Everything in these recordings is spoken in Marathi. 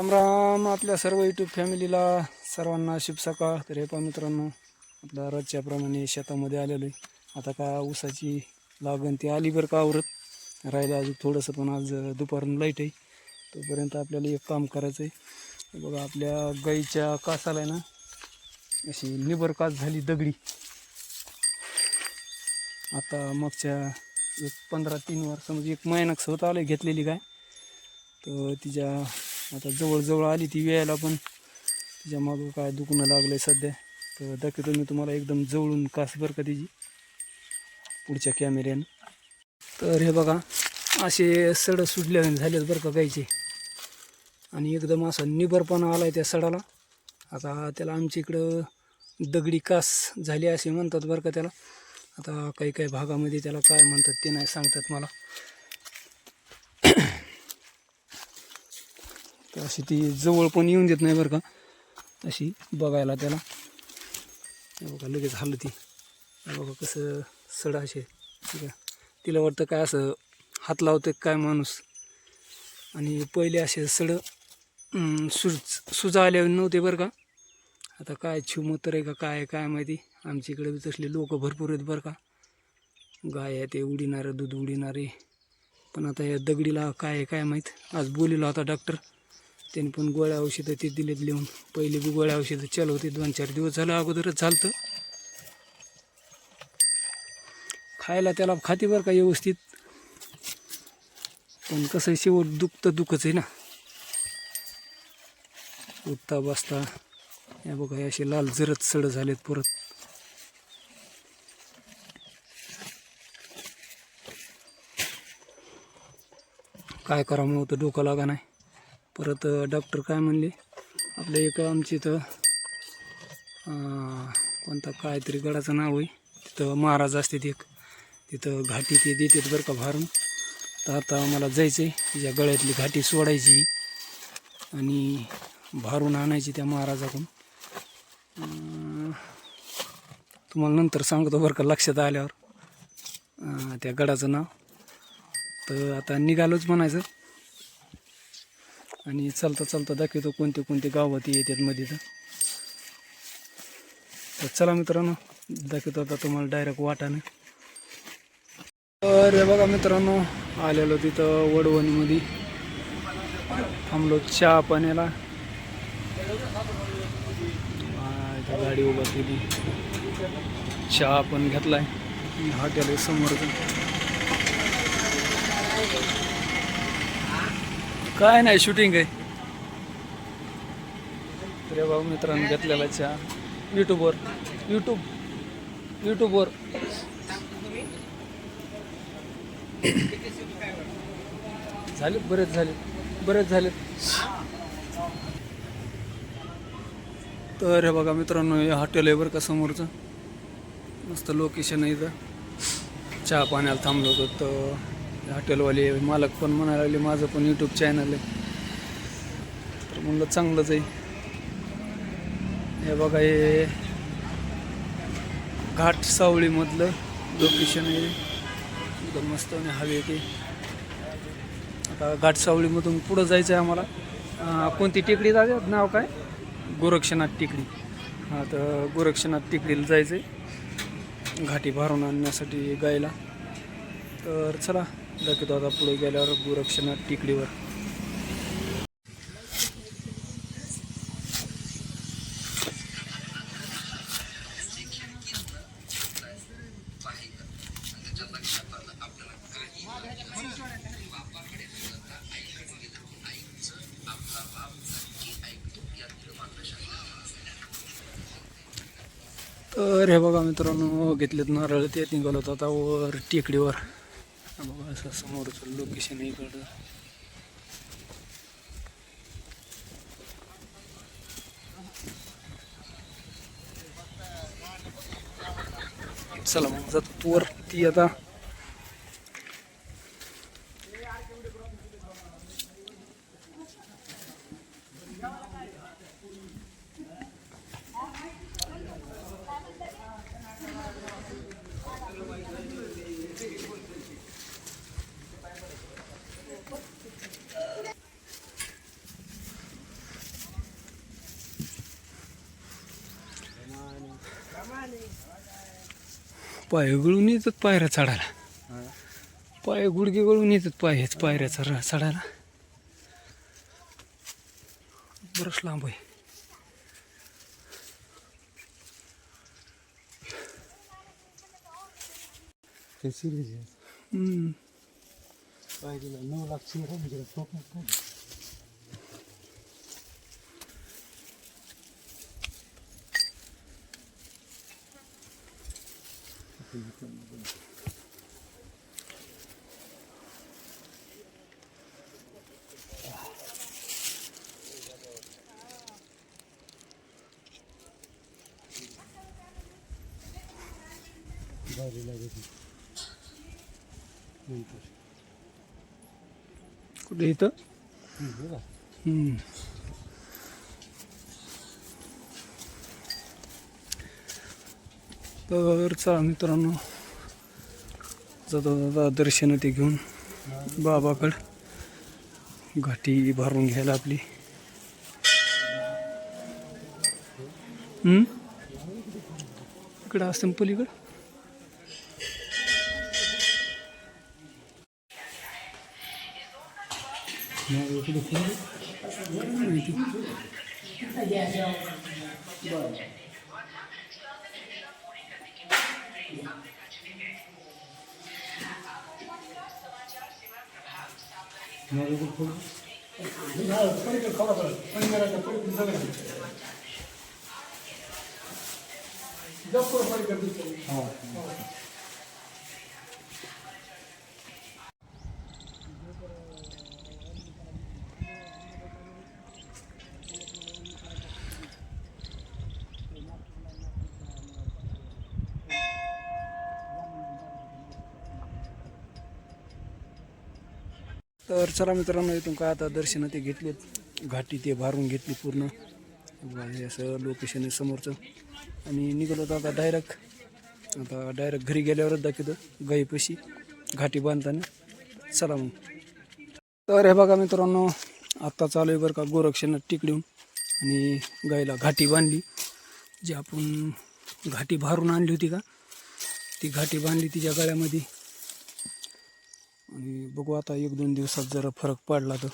राम राम आपल्या सर्व यूट्यूब फॅमिलीला सर्वांना शुभ सकाळ. तर हे पहा मित्रांनो आपल्या रोजच्याप्रमाणे शेतामध्ये आलेलो आहे. आता का ऊसाची लागण ती आली बरं का आवरत. राहिलं अजून थोडंसं पण आज दुपारून लाइट आहे. तोपर्यंत आपल्याला एक काम करायचं आहे बघा आपल्या गाईच्या कासाला आहे ना अशी निबर कास झाली दगडी. आता मागच्या एक पंधरा तीन वर्ष म्हणजे एक महिनाक होत आलं घेतलेली काय तर तिच्या आता जवळजवळ आली ती वेळेला पण तिच्या मागं काय दुखणं लागलं आहे सध्या. तर दाखवतो मी तुम्हाला एकदम जवळून कास बरं का तिची पुढच्या कॅमेऱ्यानं तर हे बघा असे सडं सुटले झालेत बरं का गायचे आणि एकदम असा निबरपणा आला आहे त्या सडाला. आता त्याला आमच्या इकडं दगडी कास झाली असे म्हणतात बरं का त्याला. आता काही काही भागामध्ये त्याला काय म्हणतात ते नाही सांगतात मला. अशी ती जवळ पण येऊन देत नाही बरं का. अशी बघायला त्याला. बघा लगेच हल्लं ती बघा कसं सड असे. ठीक आहे. तिला वाटतं काय असं हात लावतं काय माणूस. आणि पहिले असे सड सुज सुजा आले नव्हते बरं का. आता काय छिवमतर आहे का काय आहे काय माहिती. आमच्या इकडे बी तसले लोक भरपूर आहेत बरं का. गाय आहे ते उडीणारं दूध उडीणारे पण आता या दगडीला काय आहे काय माहीत. आज बोलिला होता डॉक्टर त्यांनी पण गोळ्या औषधं ते दिलेत लिहून. पहिले बी गोळ्या औषधं चालू होते दोन चार दिवस झालं अगोदरच झालं खायला त्याला खाते बरं का व्यवस्थित. पण कसं आहे, शेवट दुखतं दुखच आहे ना. उठता बसता या बघा असे लाल जरत सड झालेत परत. काय करावं तर डोकं लागा नाही परत डॉक्टर काय म्हणले? आपल्या एक आमच्या इथं कोणता काहीतरी गडाचं नाव आहे. तिथं महाराज असतात एक. तिथं घाटी ते देतात बरं का भारून. तर आता मला जायचं आहे तिच्या गळ्यातली घाटी सोडायची. आणि भारून आणायची त्या महाराजाकडून. तुम्हाला नंतर सांगतो बरं का लक्षात आल्यावर. त्या गडाचं नाव. तर आता निघालोच म्हणायचं. आणि चालता चालता दाखवतो कोणते कोणते गावात येतात मध्ये तर. चला मित्रांनो दाखवतो आता तुम्हाला डायरेक्ट वाटाने तर बघा मित्रांनो आलेलो तिथं वडवणीमध्ये. थांबलो चहा पाण्याला. गाडी उभा केली. चहा पण घेतलाय. हॉटेल समोर काय नाही शूटिंग आहे. अरे बाबा मित्रांनो घेतलेला चहा यूट्यूबवर यूट्यूब यूट्यूबवर झाले बरेच झाले बरेच झाले तर हे बघा मित्रांनो हे हॉटेल आहे बरं का समोरचं. मस्त लोकेशन आहे इथं. चहा पाण्याला थांबलो होतो तर हॉटेलवाले मालक पण म्हणायला लागले माझं पण यूट्यूब चॅनल आहे. तर म्हणलं चांगलंच आहे. हे बघा हे घाट सावळीमधलं लोकेशन आहे. एकदम मस्त आणि हवे ते आता घाट सावळीमधून पुढं जायचं आहे आम्हाला कोणती टेकडी जायचं नाव काय? गोरक्षनाथ टेकडी. हां तर गोरक्षनाथ टेकडीला जायचं आहे घाटी भरून आणण्यासाठी गायला. तर चला दाखवतो आता पुढे गेल्यावर गोरक्षनाथ टेकडीवर. तर हे बघा मित्रांनो घेतलेत नारळ ते निघालो होतो आता वर टेकडीवर. बघा असं समोरचं लोकेशन इकडं. चला मग जातो तू वरती आता पाय गळून येतात पायऱ्या चढायला. पाय गुडघे गळून येतात पाय पायऱ्याचा र चढायला. बरंच लांब आहे. ते सिरीज आहे. नऊ लाख चेहरा म्हणजे स्वप्न काय भारी लागत नंतर कुठे इथं बघा हम्म. तर चला मित्रांनो. जाता जाता दर्शन ते घेऊन बाबाकड घाटी भरून घ्यायला आपली. इकडं असतं पलीकडं? माहिती मग तर चला मित्रांनो इथून काय आता दर्शन ते घेतलेत. घाटी ते भारून घेतली पूर्ण. हे असं लोकेशन आहे समोरचं. आणि निघालो होतो आता डायरेक्ट आता डायरेक्ट घरी गेल्यावरच दाखवतो. गाईपाशी घाटी बांधताना. चला मग. तर हे बघा मित्रांनो आत्ता चालू आहे बरं का गोरक्षनाथ टिकडून आणि गाईला घाटी बांधली. जी आपण घाटी भारून आणली होती का? ती घाटी बांधली तिच्या गळ्यामध्ये. आणि बघू आता एक दोन दिवसात जरा फरक पडला तर.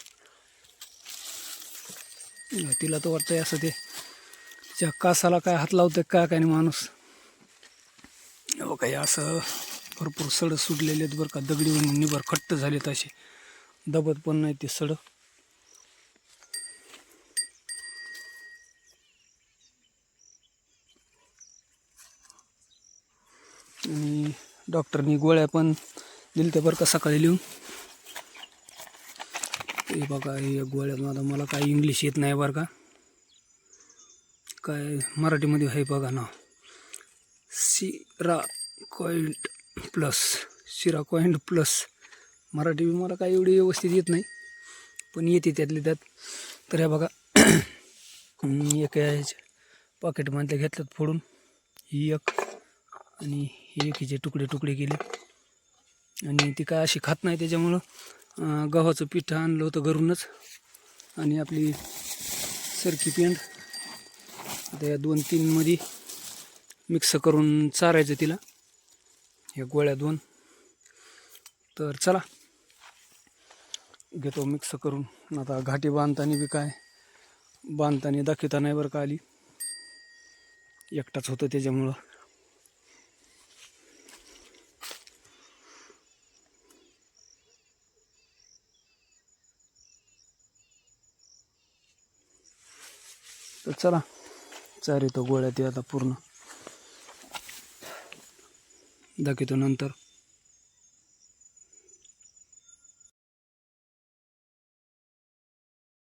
तिला तर वाटतंय असं ते तिच्या कासाला काय हात लावतं काय काय नाही माणूस. हो काही असं भरपूर सड सुटलेले आहेत बरं का. दगडी निबर खट्ट झालेत असे. दबत पण नाही ते सड. आणि डॉक्टरनी गोळ्या पण दिल ते बरं का सकाळी लिहून. हे बघा हे गोळ्या मला मला काय इंग्लिश येत नाही बरं का. काय मराठीमध्ये आहे बघा ना. सिरा कॉइंट प्लस शिरा कॉइंट प्लस मराठी बी मला काय एवढी व्यवस्थित येत नाही पण येते त्यातले त्यात तर हे बघा एक याच्या पॉकेटमधले घेतल्यात फोडून. ही एक आणि एक एकीचे तुकडे तुकडे केले. आणि ती काय अशी खात नाही त्याच्यामुळं गव्हाचं पीठ आणलं होतं घरूनच. आणि आपली सरकी पेंड आता या दोन तीनमध्ये मिक्स करून चारायचं तिला. या गोळ्या दोन. तर चला. घेतो मिक्स करून. आता घाटी बांधताना बी काय? बांधताना दाखवता नाही बरं का आली. एकटाच होतं त्याच्यामुळं. तर चला चारितो गोळ्या ते आता पूर्ण. दाखवतो नंतर.